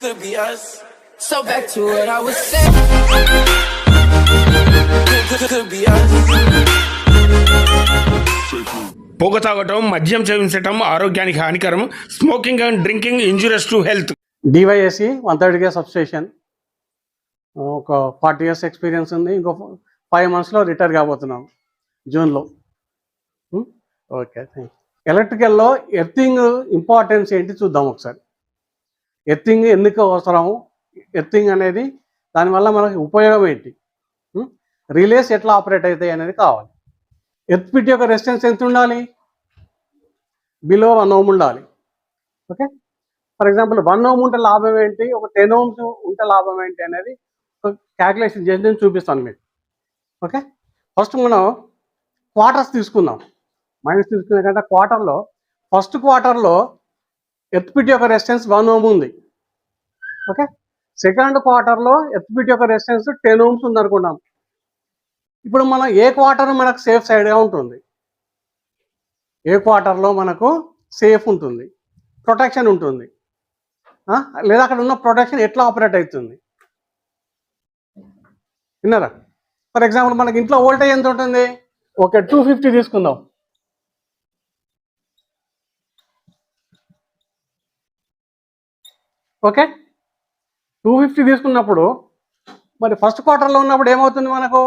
Could be us. So back to what I was saying. Could, be us. పొగ తాగటం మద్యం సేవించటం ఆరోగ్యానికి హానికరం. Smoking and drinking injurious to health DYSC one thirty K substation ఒక forty years experience ఉంది. ఇంకో ఫైవ్ మంత్స్లో రిటైర్ కాబోతున్నాం. జూన్లో ఓకే థ్యాంక్ ఎలక్ట్రికల్లో ఎర్తింగ్ ఇంపార్టెన్స్ ఏంటి చూద్దాం ఒకసారి. ఎర్థింగ్ ఎందుకు అవసరము? ఎర్థింగ్ అనేది దానివల్ల మనకి ఉపయోగం ఏంటి? రిలేస్ ఎట్లా ఆపరేట్ అవుతాయి అనేది కావాలి. ఎర్త్పిట్ యొక్క రెసిస్టెన్స్ ఎంత ఉండాలి? బిలో వన్ ఓమ్ ఉండాలి. Okay? For example one ohm ఉంటే లాభం ఏంటి? ఒక టెన్ ఓమ్స్ ఉంటే లాభం ఏంటి అనేది క్యాల్కులేషన్ చేసి నేను చూపిస్తాను మీకు. ఓకే? ఫస్ట్ మనం క్వార్టర్స్ తీసుకుందాం. మైనస్ తీసుకునే కంటే క్వార్టర్లో ఫస్ట్ క్వార్టర్లో ఎత్పిటి యొక్క రెసిస్టెన్స్ వన్ ఓమ్ ఉంది. ఓకే సెకండ్ క్వార్టర్లో ఎత్పిటి యొక్క రెసిస్టెన్స్ టెన్ ఓమ్స్ ఉంది అనుకున్నాం ఇప్పుడు మనం ఏ క్వార్టర్ మనకు సేఫ్ సైడ్గా ఉంటుంది? ఏ క్వార్టర్లో మనకు సేఫ్ ఉంటుంది? ప్రొటెక్షన్ ఉంటుంది. లేదా అక్కడ ఉన్న ప్రొటెక్షన్ ఎట్లా ఆపరేట్ అవుతుంది? విన్నారా? ఫర్ ఎగ్జాంపుల్ మనకి ఇంట్లో వోల్టేజ్ ఎంత ఉంటుంది? ఓకే టూ ఫిఫ్టీ తీసుకుందాం. ఓకే? టూ ఫిఫ్టీ తీసుకున్నప్పుడు మరి ఫస్ట్ క్వార్టర్లో ఉన్నప్పుడు ఏమవుతుంది మనకు?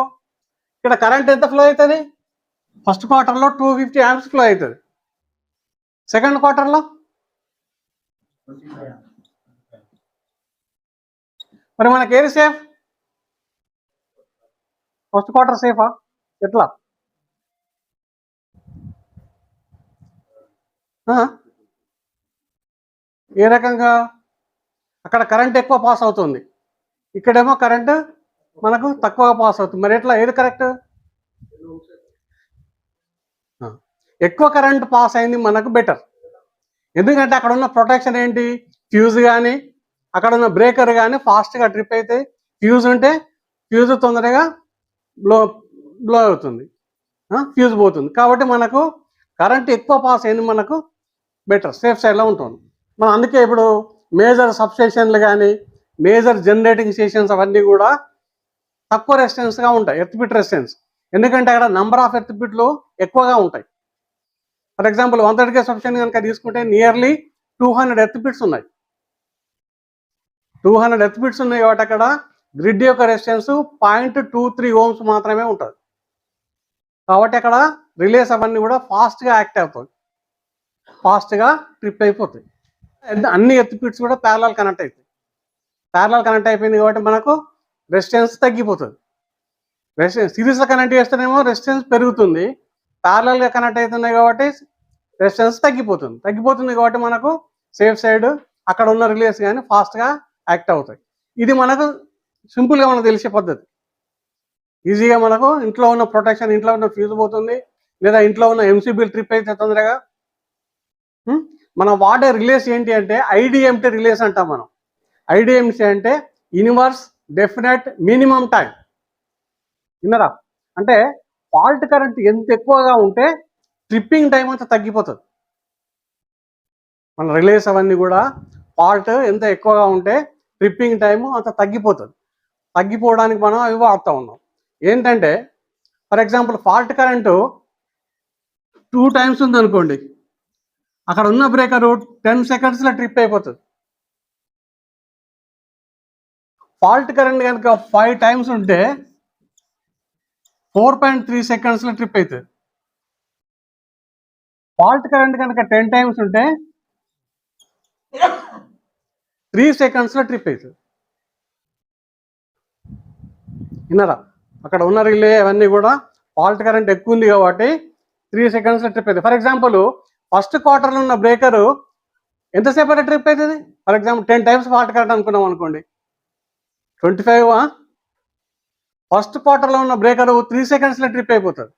ఇక్కడ కరెంట్ ఎంత ఫ్లో అవుతుంది? ఫస్ట్ క్వార్టర్లో టూ ఫిఫ్టీ యామ్స్ ఫ్లో అవుతుంది. సెకండ్ క్వార్టర్లో మరి మనకి ఏది సేఫ్ ఫస్ట్ క్వార్టర్ సేఫా ఎట్లా? ఏ రకంగా? అక్కడ కరెంట్ ఎక్కువ పాస్ అవుతుంది. ఇక్కడేమో కరెంటు మనకు తక్కువగా పాస్ అవుతుంది. మరి ఎట్లా? ఏది కరెక్ట్? ఎక్కువ కరెంట్ పాస్ అయింది మనకు బెటర్. ఎందుకంటే అక్కడ ఉన్న ప్రొటెక్షన్ ఏంటి? ఫ్యూజ్ కానీ అక్కడ ఉన్న బ్రేకర్ కానీ ఫాస్ట్గా ట్రిప్ అయితే ఫ్యూజ్ ఉంటే ఫ్యూజ్ తొందరగా బ్లో బ్లో అవుతుంది. ఫ్యూజ్ పోతుంది. కాబట్టి మనకు కరెంట్ ఎక్కువ పాస్ అయింది మనకు బెటర్. సేఫ్ సైడ్లో ఉంటుంది. మనం అందుకే ఇప్పుడు మేజర్ సబ్స్టేషన్లు కానీ మేజర్ జనరేటింగ్ స్టేషన్స్ అవన్నీ కూడా తక్కువ రెసిస్టెన్స్గా ఉంటాయి ఎర్త్పిట్ రెసిస్టెన్స్ ఎందుకంటే అక్కడ నంబర్ ఆఫ్ ఎర్త్పిట్లు ఎక్కువగా ఉంటాయి. For example one thirty K substation కనుక తీసుకుంటే నియర్లీ టూ హండ్రెడ్ ఎర్త్పిట్స్ ఉన్నాయి. టూ హండ్రెడ్ ఎర్త్బిట్స్ ఉన్నాయి కాబట్టి అక్కడ గ్రిడ్ యొక్క resistance point two three ohms మాత్రమే ఉంటుంది. కాబట్టి అక్కడ రిలేస్ అవన్నీ కూడా ఫాస్ట్గా యాక్ట్ అవుతాయి. ఫాస్ట్గా ట్రిప్ అయిపోతాయి. అన్ని- అన్ని ఎత్తుపిట్స్ కూడా ప్యారలాల్ కనెక్ట్ అవుతాయి ప్యారలాల్ కనెక్ట్ అయిపోయింది కాబట్టి మనకు రెసిస్టెన్స్ తగ్గిపోతుంది. రెసిస్టెన్స్ సిరీస్లో కనెక్ట్ చేస్తేనేమో రెసిస్టెన్స్ పెరుగుతుంది. ప్యారలాల్గా కనెక్ట్ అవుతున్నాయి కాబట్టి రెసిస్టెన్స్ తగ్గిపోతుంది. తగ్గిపోతుంది కాబట్టి మనకు సేఫ్ సైడ్ అక్కడ ఉన్న రిలేస్ కానీ ఫాస్ట్గా యాక్ట్ అవుతాయి. ఇది మనకు సింపుల్గా మనకు తెలిసే పద్ధతి. ఈజీగా మనకు ఇంట్లో ఉన్న ప్రొటెక్షన్ ఇంట్లో ఉన్న ఫ్యూజ్ పోతుంది. లేదా ఇంట్లో ఉన్న ఎంసీబీ ట్రిప్ అయితే తొందరగా. Hmm? మనం వాడే రిలేస్ ఏంటి అంటే ఐడిఎంటీ రిలేస్ అంటాం మనం. ఐడిఎంసీ అంటే యూనివర్స్ డెఫినెట్ మినిమం టైం విన్నరా? అంటే ఫాల్ట్ కరెంట్ ఎంత ఎక్కువగా ఉంటే ట్రిప్పింగ్ టైం అంతా తగ్గిపోతుంది. మన రిలేస్ అవన్నీ కూడా ఫాల్ట్ ఎంత ఎక్కువగా ఉంటే ట్రిప్పింగ్ టైం అంత తగ్గిపోతుంది. తగ్గిపోవడానికి మనం అవి వాడుతూ ఉన్నాం. ఏంటంటే for example fault current two times ఉందనుకోండి. అక్కడ ఉన్న బ్రేకర్ టెన్ సెకండ్స్లో ట్రిప్ అయిపోతుంది. ఫాల్ట్ కరెంట్ కనుక ఫైవ్ టైమ్స్ ఉంటే ఫోర్ పాయింట్ త్రీ సెకండ్స్లో ట్రిప్ అవుతుంది ఫాల్ట్ కరెంట్ కనుక టెన్ టైమ్స్ ఉంటే త్రీ సెకండ్స్లో ట్రిప్ అవుతుంది విన్నారా? అక్కడ ఉన్న రిలే అవన్నీ కూడా ఫాల్ట్ కరెంట్ ఎక్కువ ఉంది కాబట్టి త్రీ సెకండ్స్లో ట్రిప్ అవుతుంది ఫర్ ఎగ్జాంపుల్ ఫస్ట్ క్వార్టర్లో ఉన్న బ్రేకరు ఎంతసేపు అయితే ట్రిప్ అవుతుంది? For example ten times fault correct అనుకున్నాం అనుకోండి. ట్వంటీ ఫైవ్ ఫస్ట్ క్వార్టర్లో ఉన్న బ్రేకర్ త్రీ సెకండ్స్లో ట్రిప్ అయిపోతుంది.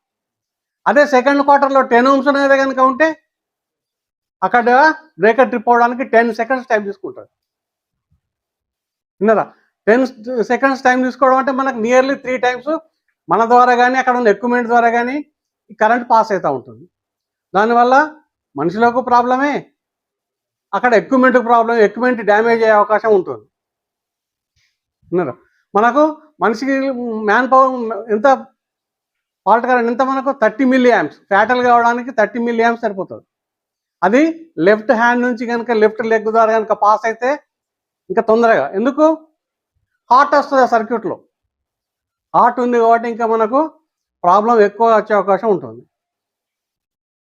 అదే సెకండ్ క్వార్టర్లో టెన్ ఓమ్స్ అనేది కనుక ఉంటే అక్కడ బ్రేకర్ ట్రిప్ అవడానికి టెన్ సెకండ్స్ టైం తీసుకుంటుంది విన్నారా? టెన్ సెకండ్స్ టైం తీసుకోవడం అంటే మనకు నియర్లీ త్రీ టైమ్స్ మన ద్వారా కానీ అక్కడ ఉన్న ఎక్విప్మెంట్ ద్వారా కానీ కరెంట్ పాస్ అవుతూ ఉంటుంది. దానివల్ల మనుషులకు ప్రాబ్లమే. అక్కడ ఎక్విప్మెంట్ ప్రాబ్లం ఎక్విప్మెంట్ డ్యామేజ్ అయ్యే అవకాశం ఉంటుంది. విన్నారా? మనకు మనిషికి మ్యాన్ పవర్ ఎంత ఫాల్ట్ కరెంట్ ఎంత మనకు? థర్టీ మిల్లీ ఫ్యాటల్ కావడానికి థర్టీ మిల్లీ సరిపోతుంది. అది లెఫ్ట్ హ్యాండ్ నుంచి కనుక లెఫ్ట్ లెగ్ ద్వారా కనుక పాస్ అయితే ఇంకా తొందరగా. ఎందుకు? హార్ట్ వస్తుంది ఆ సర్క్యూట్లో హార్ట్ ఉంది కాబట్టి ఇంకా మనకు ప్రాబ్లం ఎక్కువ వచ్చే అవకాశం ఉంటుంది.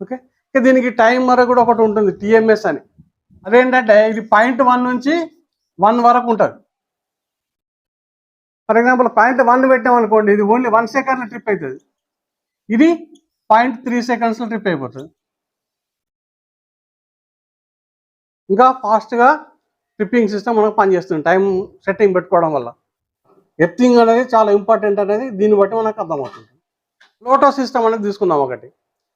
ఓకే? దీనికి టైం వరకు కూడా ఒకటి ఉంటుంది టీఎంఎస్ అని. అదేంటంటే ఇది పాయింట్ వన్ నుంచి వన్ వరకు ఉంటుంది. ఫర్ ఎగ్జాంపుల్ పాయింట్ వన్ పెట్టాం అనుకోండి ఇది ఓన్లీ వన్ సెకండ్లో ట్రిప్ అవుతుంది ఇది పాయింట్ త్రీ సెకండ్స్లో ట్రిప్ అయిపోతుంది. ఇంకా ఫాస్ట్గా ట్రిప్పింగ్ సిస్టమ్ మనకు పనిచేస్తుంది టైం సెట్టింగ్ పెట్టుకోవడం వల్ల. ఎర్తింగ్ అనేది చాలా ఇంపార్టెంట్ అనేది దీన్ని బట్టి మనకు అర్థమవుతుంది. లోటో సిస్టమ్ అనేది తీసుకుందాం ఒకటి.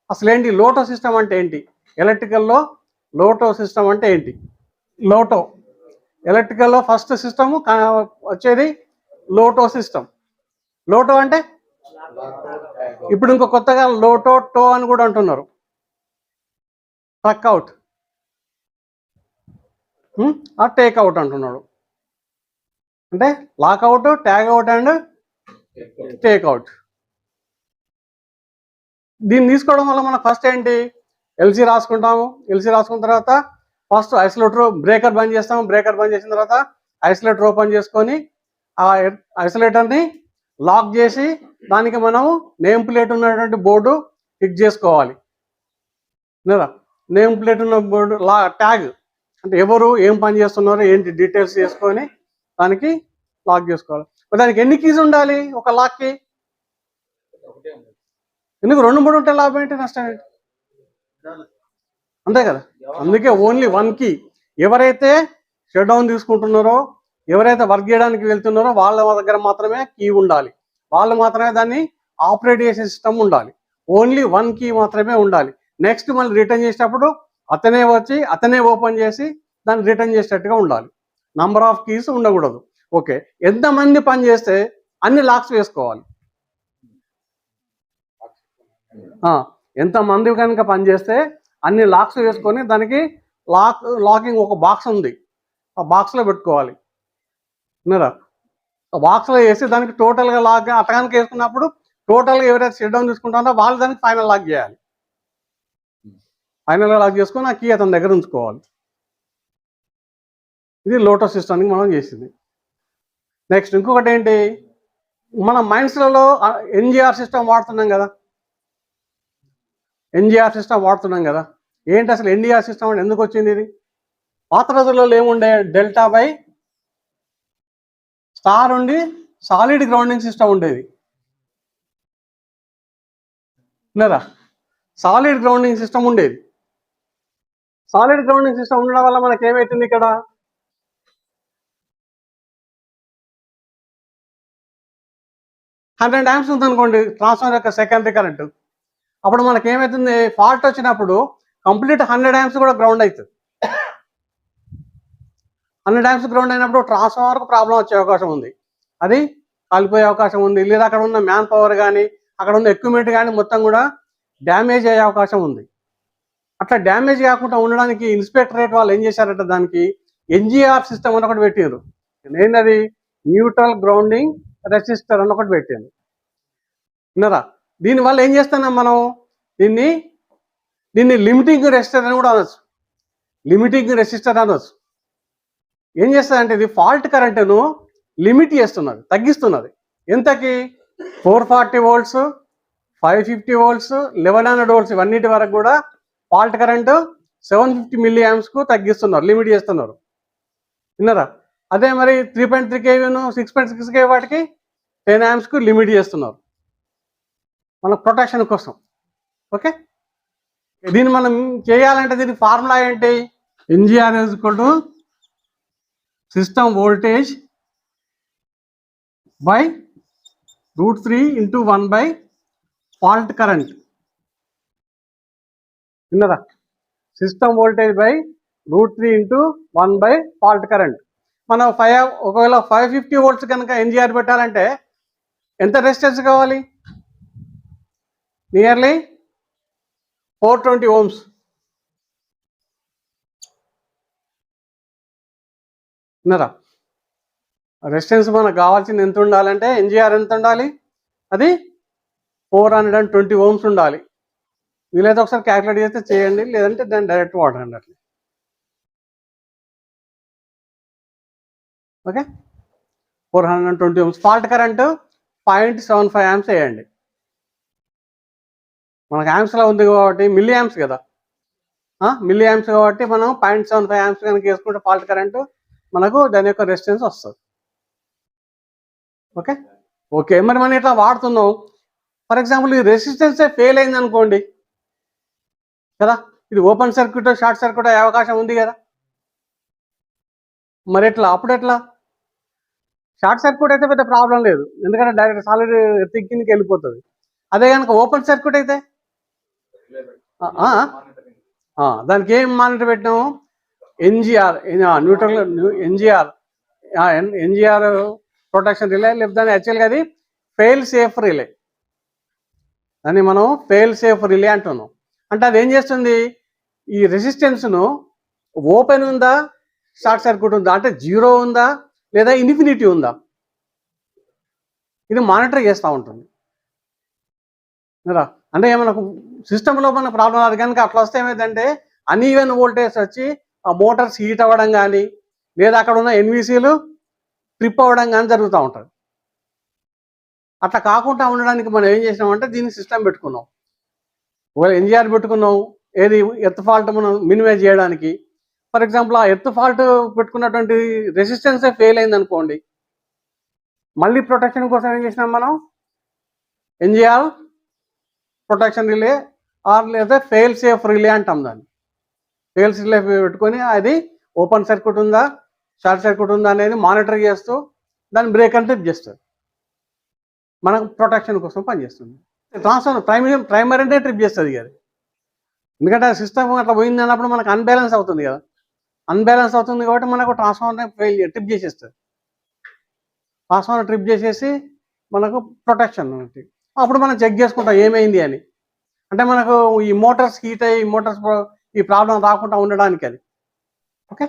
అసలు ఏంటి లోటో సిస్టమ్ అంటే ఏంటి? ఎలక్ట్రికల్లో లోటో సిస్టమ్ అంటే ఏంటి? లోటో. ఎలక్ట్రికల్లో ఫస్ట్ సిస్టమ్ వచ్చేది లోటో సిస్టమ్. లోటో అంటే? ఇప్పుడు ఇంకో కొత్తగా లోటో టో అని కూడా అంటున్నారు. ట్రక్అవుట్ ఆ టేక్ అవుట్ అంటున్నాడు. అంటే lockout tag out and take out దీన్ని తీసుకోవడం వల్ల మనం ఫస్ట్ ఏంటి? ఎల్సీ రాసుకుంటాము. ఎల్సీ రాసుకున్న తర్వాత ఫస్ట్ ఐసోలేటర్ బ్రేకర్ బంద్ చేస్తాము. బ్రేకర్ బంద్ చేసిన తర్వాత ఐసోలేటర్ ఓపెన్ చేసుకొని ఆ ఐసోలేటర్ని లాక్ చేసి దానికి మనము నేమ్ ప్లేట్ ఉన్నటువంటి బోర్డు ఫిక్స్ చేసుకోవాలి. నేమ్ ప్లేట్ ఉన్న బోర్డు లా ట్యాగ్ అంటే ఎవరు ఏం పని చేస్తున్నారు ఏంటి డీటెయిల్స్ చేసుకొని దానికి లాక్ చేసుకోవాలి. దానికి ఎన్ని కీస్ ఉండాలి? ఒక లాక్కి ఎందుకు రెండు మూడు ఉంటే లాభం ఏంటి నష్టం ఏంటి? అంతే కదా. అందుకే ఓన్లీ వన్ కీ ఎవరైతే షట్ డౌన్ తీసుకుంటున్నారో ఎవరైతే వర్క్ చేయడానికి వెళ్తున్నారో వాళ్ళ దగ్గర మాత్రమే కీ ఉండాలి. వాళ్ళు మాత్రమే దాన్ని ఆపరేట్ చేసే సిస్టమ్ ఉండాలి. ఓన్లీ వన్ కీ మాత్రమే ఉండాలి. నెక్స్ట్ మళ్ళీ రిటర్న్ చేసేటప్పుడు అతనే వచ్చి అతనే ఓపెన్ చేసి దాన్ని రిటర్న్ చేసేటట్టుగా ఉండాలి. నంబర్ ఆఫ్ కీస్ ఉండకూడదు. ఓకే ఎంతమంది పని చేస్తే అన్ని లాక్స్ వేసుకోవాలి. ఎంతమంది కనుక పని చేస్తే అన్ని లాక్స్ వేసుకొని దానికి లాక్ లాకింగ్ ఒక బాక్స్ ఉంది. ఆ బాక్స్లో పెట్టుకోవాలి. విన్నారా? ఆ బాక్స్లో వేసి దానికి టోటల్గా లాక్ అటకానికి వేసుకున్నప్పుడు టోటల్గా ఎవరైతే షట్ డౌన్ తీసుకుంటారో వాళ్ళు దానికి ఫైనల్ లాక్ చేయాలి. ఫైనల్గా లాక్ చేసుకొని ఆ కీ అతని దగ్గర ఉంచుకోవాలి. ఇది లోటో సిస్టమ్కి మనం చేసింది. నెక్స్ట్ ఇంకొకటి ఏంటి? మన మైండ్స్లలో ఎన్జిఆర్ సిస్టమ్ వాడుతున్నాం కదా. ఎన్జిఆర్ సిస్టమ్ వాడుతున్నాం కదా. ఏంటి అసలు ఎన్జిఆర్ సిస్టమ్ అంటే ఎందుకు వచ్చింది ఇది? పాత రోజుల్లో ఏముండే? డెల్టా బై స్టార్ ఉండి సాలిడ్ గ్రౌండింగ్ సిస్టమ్ ఉండేది. విన్నారా? సాలిడ్ గ్రౌండింగ్ సిస్టమ్ ఉండేది. సాలిడ్ గ్రౌండింగ్ సిస్టమ్ ఉండడం వల్ల మనకి ఏమవుతుంది ఇక్కడ? హండ్రెడ్ యాంప్స్ ఉందనుకోండి ట్రాన్స్ఫార్మర్ యొక్క సెకండరీ కరెంటు. అప్పుడు మనకి ఏమవుతుంది ఫాల్ట్ వచ్చినప్పుడు కంప్లీట్ హండ్రెడ్ యాంప్స్ కూడా గ్రౌండ్ అవుతుంది. హండ్రెడ్ యాంప్స్ గ్రౌండ్ అయినప్పుడు ట్రాన్స్ఫార్మర్కు ప్రాబ్లం వచ్చే అవకాశం ఉంది. అది కాలిపోయే అవకాశం ఉంది. లేదా అక్కడ ఉన్న మ్యాన్ పవర్ కానీ అక్కడ ఉన్న ఎక్విప్మెంట్ కానీ మొత్తం కూడా డ్యామేజ్ అయ్యే అవకాశం ఉంది. అట్లా డ్యామేజ్ కాకుండా ఉండడానికి ఇన్స్పెక్టరేట్ వాళ్ళు ఏం చేశారంటే దానికి ఎన్జిఆర్ సిస్టమ్ అని ఒకటి పెట్టారు నేనది న్యూట్రల్ గ్రౌండింగ్ రెసిస్టర్ అని ఒకటి పెట్టాను విన్నారా? దీనివల్ల ఏం చేస్తున్నాం మనం? దీన్ని దీన్ని లిమిటింగ్ రెసిస్టర్ అని కూడా అనొచ్చు. లిమిటింగ్ రెసిస్టర్ అనొచ్చు. ఏం చేస్తుందంటే ఇది ఫాల్ట్ కరెంటును లిమిట్ చేస్తున్నది తగ్గిస్తున్నది. ఎంతకి? Four forty volts five fifty volts eleven hundred volts ఇవన్నిటి వరకు కూడా fault current seven fifty milli కు తగ్గిస్తున్నారు లిమిట్ చేస్తున్నారు. విన్నారా? అదే మరి త్రీ పాయింట్ త్రీ కేవీను సిక్స్ పాయింట్ సిక్స్ కేవీ వాటికి టెన్కు లిమిట్ చేస్తున్నారు. మన ప్రొటెక్షన్ కోసం. ఓకే దీన్ని మనం చేయాలంటే దీనికి ఫార్ములా ఏంటి? NGR equal system voltage by root three into one by fault current విన్నదా? System voltage by root three into one by fault current మనం ఫైవ్ ఒకవేళ ఫైవ్ ఫిఫ్టీ వోల్ట్స్ కనుక ఎన్జిఆర్ పెట్టాలంటే ఎంత రెసిస్టెన్స్ కావాలి? నియర్లీ ఫోర్ ట్వంటీ ఓమ్స్ విన్నారా resistance మనకు కావాల్సింది ఎంత ఉండాలంటే ఎన్జిఆర్ ఎంత ఉండాలి? అది four hundred and twenty ohms ఉండాలి. వీలైతే ఒకసారి క్యాలిక్యులేట్ చేస్తే చేయండి లేదంటే దాన్ని డైరెక్ట్ వాడండి అట్లా. Okay four hundred and twenty ohms fault current point seven five amps వేయండి. మనకు యామ్స్లో ఉంది కాబట్టి మిల్లీ యామ్స్ కదా. మిల్లీ యామ్స్ కాబట్టి మనం పాయింట్ సెవెన్ ఫైవ్ యామ్స్ కనుక వేసుకుంటే ఫాల్ట్ కరెంట్ మనకు దాని యొక్క రెసిస్టెన్స్ వస్తుంది. ఓకే ఓకే మరి మనం ఇట్లా వాడుతున్నాం. ఫర్ ఎగ్జాంపుల్ ఈ రెసిస్టెన్సే ఫెయిల్ అయింది అనుకోండి. కదా? ఇది ఓపెన్ సర్క్యూట్ షార్ట్ సర్క్యూట్ అయ్యే అవకాశం ఉంది కదా. మరి ఎట్లా? అప్పుడు ఎట్లా? షార్ట్ సర్క్యూట్ అయితే పెద్ద ప్రాబ్లం లేదు. ఎందుకంటే డైరెక్ట్ సాలిడ్ కిందకి వెళ్ళిపోతుంది. అదే కనుక ఓపెన్ సర్క్యూట్ అయితే దానికి ఏం మానిటర్ పెట్టినాము NGR neutral NGR NGR protection relay లేకపోతే యాక్చువల్గా అది ఫెయిల్ సేఫ్ రిలే. దాన్ని మనం ఫెయిల్ సేఫ్ రిలే అంటున్నాం. అంటే అది ఏం చేస్తుంది? ఈ రెసిస్టెన్స్ను ఓపెన్ ఉందా? షార్ట్ సర్క్యూట్ ఉందా? అంటే జీరో ఉందా? లేదా ఇన్ఫినిటీ ఉందా? ఇది మానిటర్ చేస్తూ ఉంటుంది. అంటే మనకు సిస్టంలో మన ప్రాబ్లం అది కనుక అట్లా వస్తే ఏమైందంటే అన్ఈవెన్ వోల్టేజ్ వచ్చి ఆ మోటార్స్ హీట్ అవ్వడం కానీ లేదా అక్కడ ఉన్న ఎన్విసీలు ట్రిప్ అవ్వడం కానీ జరుగుతూ ఉంటుంది. అట్లా కాకుండా ఉండడానికి మనం ఏం చేసినామంటే దీన్ని సిస్టమ్ పెట్టుకున్నాం. ఒకవేళ ఎన్జిఆర్ పెట్టుకున్నాం ఏది ఎత్ ఫాల్ట్ మనం మినిమైజ్ చేయడానికి. ఫర్ ఎగ్జాంపుల్ ఆ ఎర్త్ ఫాల్ట్ పెట్టుకున్నటువంటి రెసిస్టెన్సే ఫెయిల్ అయింది అనుకోండి మళ్ళీ ప్రొటెక్షన్ కోసం ఏం చేసినాం మనం? ఎన్జిఆర్ ప్రొటెక్షన్ రిలే ఆర్ లేదా ఫెయిల్ సేఫ్ రిలే అంటాం దాన్ని. ఫెయిల్ రిలే పెట్టుకొని అది ఓపెన్ సర్క్యూట్ ఉందా షార్ట్ సర్క్యూట్ ఉందా అనేది మానిటర్ చేస్తూ దాన్ని బ్రేక్ అండ్ ట్రిప్ చేస్తుంది. మనకు ప్రొటెక్షన్ కోసం పనిచేస్తుంది. ట్రాన్స్ఫర్ ప్రైమరీ ప్రైమరీ అంటే ట్రిప్ చేస్తుంది అది. ఎందుకంటే సిస్టమ్ అట్లా పోయింది అన్నప్పుడు మనకు అన్బ్యాలెన్స్ అవుతుంది కదా. అన్బ్యాలెన్స్ అవుతుంది కాబట్టి మనకు ట్రాన్స్ఫార్మర్ ఫెయిల్ ట్రిప్ చేసేస్తుంది. ట్రాన్స్ఫార్మర్ ట్రిప్ చేసేసి మనకు ప్రొటెక్షన్ ఉంటుంది అప్పుడు మనం చెక్ చేసుకుంటాం ఏమైంది అని. అంటే మనకు ఈ మోటార్స్ హీట్ అయ్యి మోటార్స్ ఈ ప్రాబ్లం రాకుండా ఉండడానికి అది ఓకే?